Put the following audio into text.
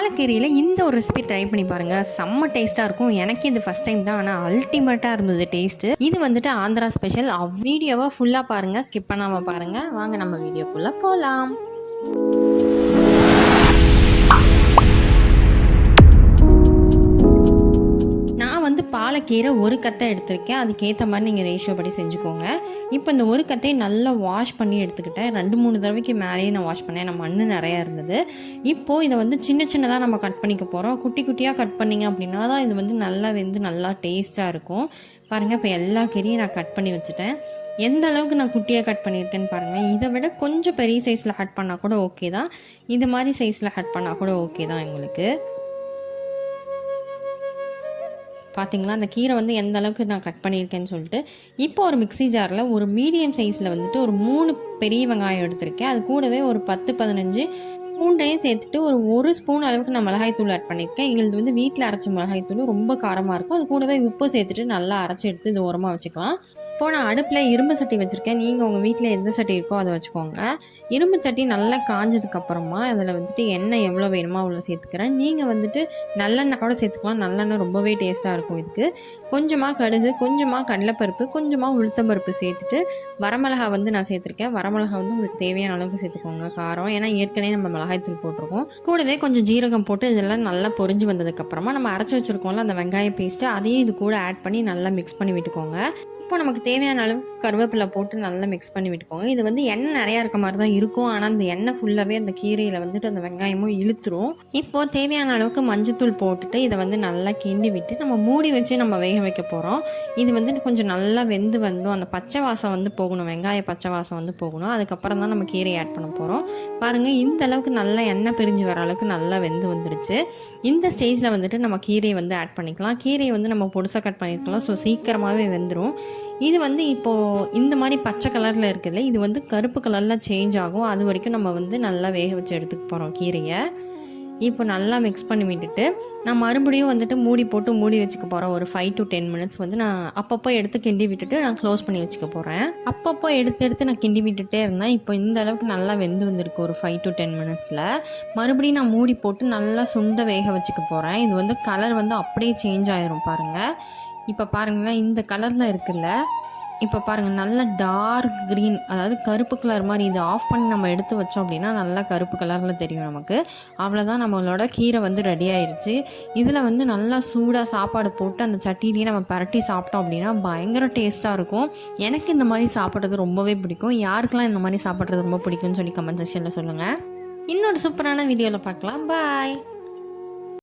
பாலக்கீரையில் இந்த ஒரு recipe try பண்ணி பாருங்கள் செம்ம டேஸ்ட்டாக இருக்கும். எனக்கு இது ஃபஸ்ட் டைம் தான். ஆனால் அல்டிமேட்டாக இருந்தது டேஸ்ட்டு இது வந்துட்டு ஆந்திரா ஸ்பெஷல் வீடியோவை ஃபுல்லாக பாருங்கள் ஸ்கிப் பண்ணாமல் பாருங்கள் வாங்க நம்ம வீடியோக்குள்ளே போகலாம் கீரை ஒரு கத்தை எடுத்திருக்கேன். அதுக்கேற்ற மாதிரி நீங்கள் ரேஷியோ படி செஞ்சுக்கோங்க. இப்போ இந்த ஒரு கத்தையை நல்லா வாஷ் பண்ணி எடுத்துக்கிட்டேன். ரெண்டு மூணு தடவைக்கு மேலேயே நான் வாஷ் பண்ணேன். நான் மண் நிறையா இருந்தது. இப்போது இதை வந்து சின்ன சின்னதாக நம்ம கட் பண்ணிக்க போகிறோம் குட்டி குட்டியாக கட் பண்ணிங்க அப்படின்னா தான் இது வந்து நல்லா வெந்து நல்லா டேஸ்ட்டாக இருக்கும். பாருங்கள் இப்போ எல்லா கீரையும் நான் கட் பண்ணி வச்சுட்டேன். எந்த அளவுக்கு நான் குட்டியாக கட் பண்ணியிருக்கேன்னு பாருங்கள் இதை விட கொஞ்சம் பெரிய சைஸில் கட் பண்ணால் கூட ஓகே தான். இது மாதிரி சைஸில் கட் பண்ணால் கூட ஓகே தான் எங்களுக்கு. பார்த்தீங்களா அந்த கீரை வந்து எந்த அளவுக்கு நான் கட் பண்ணியிருக்கேன்னு சொல்லிட்டு இப்போ ஒரு மிக்ஸி ஜாரில் ஒரு மீடியம் சைஸில் வந்துட்டு ஒரு மூணு பெரிய வெங்காயம் எடுத்திருக்கேன். அது கூடவே ஒரு பத்து பதினஞ்சு பூண்டையும் சேர்த்துட்டு ஒரு ஒரு ஸ்பூன் அளவுக்கு நான் மிளகாய் தூள் ஆட் பண்ணியிருக்கேன். எங்களுக்கு வந்து வீட்டில் அரைச்ச மிளகாய்த்தூள் ரொம்ப காரமாக இருக்கும். அது கூடவே உப்பு சேர்த்துட்டு நல்லா அரைச்சி எடுத்து இது ஓரமாக வச்சுக்கலாம். இப்போ நான் அடுப்பில் இரும்பு சட்டி வச்சுருக்கேன். நீங்கள் உங்கள் வீட்டில் எந்த சட்டி இருக்கோ அதை வச்சுக்கோங்க. இரும்பு சட்டி நல்லா காஞ்சதுக்கப்புறமா அதில் வந்துட்டு எண்ணெய் எவ்வளோ வேணுமோ அவ்வளோ சேர்த்துக்கிறேன். நீங்கள் வந்துட்டு நல்லெண்ணெய் கூட சேர்த்துக்கலாம். நல்லெண்ணெய் ரொம்பவே டேஸ்ட்டாக இருக்கும் இதுக்கு. கொஞ்சமாக கடுகு கொஞ்சமாக கடலைப்பருப்பு கொஞ்சமாக உளுத்தம்பருப்பு சேர்த்துட்டு வரமிளகா வந்து நான் சேர்த்துருக்கேன். வரமிளகா வந்து உங்களுக்கு தேவையான அளவுக்கு சேர்த்துக்கோங்க காரம். ஏன்னா ஏற்கனவே நம்ம மிளகாய் தூள் போட்டிருக்கோம். கூடவே கொஞ்சம் ஜீரகம் போட்டு இதெல்லாம் நல்லா பொரிஞ்சு வந்ததுக்கப்புறமா நம்ம அரைச்சி வச்சுருக்கோம்ல அந்த வெங்காய பேஸ்ட்டு அதையும் இது கூட ஆட் பண்ணி நல்லா மிக்ஸ் பண்ணி விட்டுக்கோங்க. இப்போ நமக்கு தேவையான அளவுக்கு கருவேப்பிலை போட்டு நல்லா மிக்ஸ் பண்ணி விட்டுக்கோங்க. இது வந்து எண்ணெய் நிறையா இருக்க மாதிரி தான் இருக்கும். ஆனால் அந்த எண்ணெய் ஃபுல்லாகவே அந்த கீரையில் வந்துட்டு அந்த வெங்காயமும் இழுத்துரும். இப்போ தேவையான அளவுக்கு மஞ்சத்தூள் போட்டுட்டு இதை வந்து நல்லா கிண்டி விட்டு நம்ம மூடி வச்சு நம்ம வேக வைக்க போகிறோம் இது வந்துட்டு கொஞ்சம் நல்லா வெந்து வந்தோம் அந்த பச்சை வாசம் வந்து போகணும் வெங்காய பச்சை வாசம் வந்து போகணும். அதுக்கப்புறம் தான் நம்ம கீரை ஆட் பண்ண போகிறோம் பாருங்கள் இந்த அளவுக்கு நல்லா எண்ணெய் பிரிஞ்சு வர அளவுக்கு நல்லா வெந்து வந்துடுச்சு. இந்த ஸ்டேஜில் வந்துட்டு நம்ம கீரையை வந்து ஆட் பண்ணிக்கலாம். கீரையை வந்து நம்ம பொடுசாக கட் பண்ணியிருக்கலாம் ஸோ சீக்கிரமாகவே வெந்துடும் இது வந்து இப்போது இந்த மாதிரி பச்சை கலரில் இருக்குதுல்ல இது வந்து கருப்பு கலரில் சேஞ்ச் ஆகும். அது வரைக்கும் நம்ம வந்து நல்லா வேக வச்சு எடுத்துக்க போகிறோம் கீரையை. இப்போ நல்லா மிக்ஸ் பண்ணி விட்டுட்டு நான் மறுபடியும் வந்துட்டு மூடி போட்டு மூடி வச்சுக்க போகிறேன் ஒரு ஃபைவ் டு டென் மினிட்ஸ் வந்து நான் அப்பப்போ எடுத்து கிண்டி விட்டுட்டு நான் க்ளோஸ் பண்ணி வச்சுக்க போகிறேன் அப்பப்போ எடுத்து எடுத்து நான் கிண்டி விட்டுட்டே இருந்தேன். இப்போ இந்த அளவுக்கு நல்லா வெந்து வந்திருக்கு ஒரு ஃபைவ் டு டென் மினிட்ஸில் மறுபடியும் நான் மூடி போட்டு நல்லா சுண்ட வேக வச்சுக்க போகிறேன் இது வந்து கலர் வந்து அப்படியே சேஞ்ச் ஆயிரும் பாருங்கள் இப்போ பாருங்களேன் இந்த கலரில் இருக்குல்ல இப்போ பாருங்கள் நல்ல டார்க் க்ரீன் அதாவது கருப்பு கலர் மாதிரி இதை ஆஃப் பண்ணி நம்ம எடுத்து வச்சோம் அப்படின்னா நல்லா கருப்பு கலரில் தெரியும் நமக்கு. அவ்வளோதான் நம்மளோட கீரை வந்து ரெடி ஆயிடுச்சு இதில் வந்து நல்லா சூடாக சாப்பாடு போட்டு அந்த சட்டிலேயே நம்ம பரட்டி சாப்பிட்டோம் அப்படின்னா பயங்கர டேஸ்ட்டாக இருக்கும். எனக்கு இந்த மாதிரி சாப்பிட்றது ரொம்பவே பிடிக்கும். யாருக்கெல்லாம் இந்த மாதிரி சாப்பிட்றது ரொம்ப பிடிக்கும்னு சொல்லி கமெண்ட் செக்ஷனில் சொல்லுங்கள் இன்னொரு சூப்பரான வீடியோவில் பார்க்கலாம். பாய்